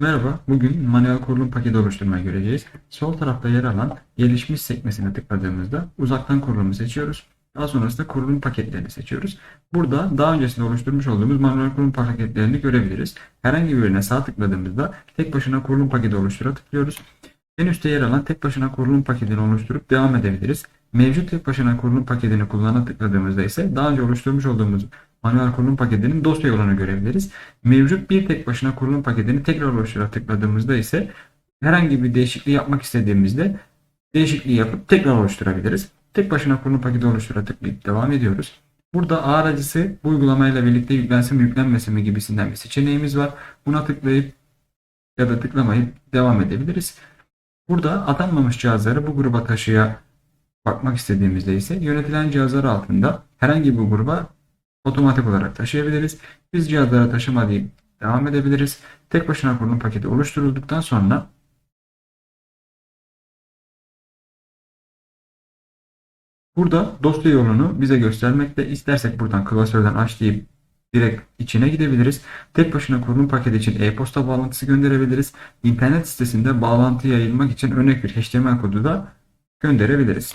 Merhaba, bugün manuel kurulum paketi oluşturmayı göreceğiz. Sol tarafta yer alan gelişmiş sekmesine tıkladığımızda uzaktan kurulumu seçiyoruz. Daha sonrasında kurulum paketlerini seçiyoruz. Burada daha öncesinde oluşturmuş olduğumuz manuel kurulum paketlerini görebiliriz. Herhangi birine sağ tıkladığımızda tek başına kurulum paketi oluştura tıklıyoruz. En üstte yer alan tek başına kurulum paketini oluşturup devam edebiliriz. Mevcut tek başına kurulum paketini kullana tıkladığımızda ise daha önce oluşturmuş olduğumuz manuel kurulum paketinin dosya yolunu görebiliriz. Mevcut bir tek başına kurulum paketini tekrar oluştura tıkladığımızda ise herhangi bir değişikliği yapmak istediğimizde değişikliği yapıp tekrar oluşturabiliriz. Tek başına kurulum paketi oluştura tıklayıp devam ediyoruz. Burada ağır acısı bu uygulamayla birlikte yüklensin mi yüklenmesin mi gibisinden bir seçeneğimiz var. Buna tıklayıp ya da tıklamayıp devam edebiliriz. Burada atanmamış cihazları bu gruba taşıya bakmak istediğimizde ise yönetilen cihazlar altında herhangi bir gruba otomatik olarak taşıyabiliriz. Biz cihazlara taşıma deyip devam edebiliriz. Tek başına kurulum paketi oluşturulduktan sonra burada dosya yolunu bize göstermekte. İstersek buradan klasörden aç deyip direkt içine gidebiliriz. Tek başına kurulum paketi için e-posta bağlantısı gönderebiliriz. İnternet sitesinde bağlantı yayılmak için örnek bir HTML kodu da gönderebiliriz.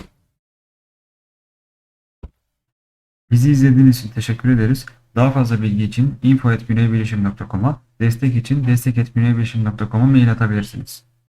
Bizi izlediğiniz için teşekkür ederiz. Daha fazla bilgi için info.güneybilişim.com'a, destek için destek.güneybilişim.com'a mail atabilirsiniz.